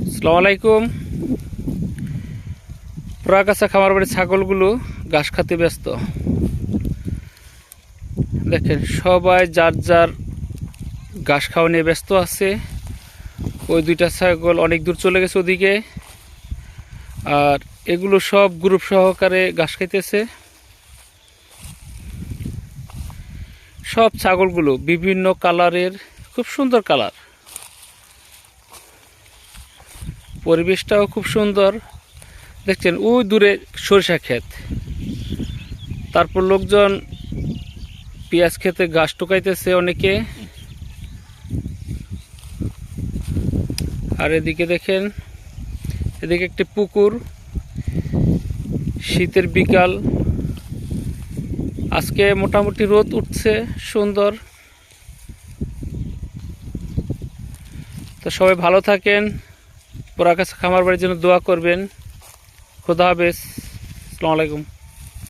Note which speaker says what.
Speaker 1: আসসালামু আলাইকুম। প্রাকাশা খামার বাড়ির ছাগলগুলো ঘাস খাতে ব্যস্ত। দেখেন, সবাই যার যার ঘাস খাওয়া নিয়ে ব্যস্ত আছে। ওই দুইটা ছাগল অনেক দূর চলে গেছে ওদিকে। আর এগুলো সব গ্রুপ সহকারে ঘাস খাইতেছে। সব ছাগলগুলো বিভিন্ন কালারের খুব সুন্দর কালার পরিবেশটাও খুব সুন্দর। দেখছেন, ওই দূরে সরিষা ক্ষেত। তারপর লোকজন পেঁয়াজ খেতে গাছ টুকাইতেছে অনেকে। আর এদিকে দেখেন, এদিকে একটি পুকুর। শীতের বিকাল। আজকে মোটামুটি রোদ উঠছে, সুন্দর। তো সবাই ভালো থাকেন। পোড়া কাছে খামার বাড়ির জন্য দোয়া করবেন। খোদা হাফেজ। আসসালামু আলাইকুম।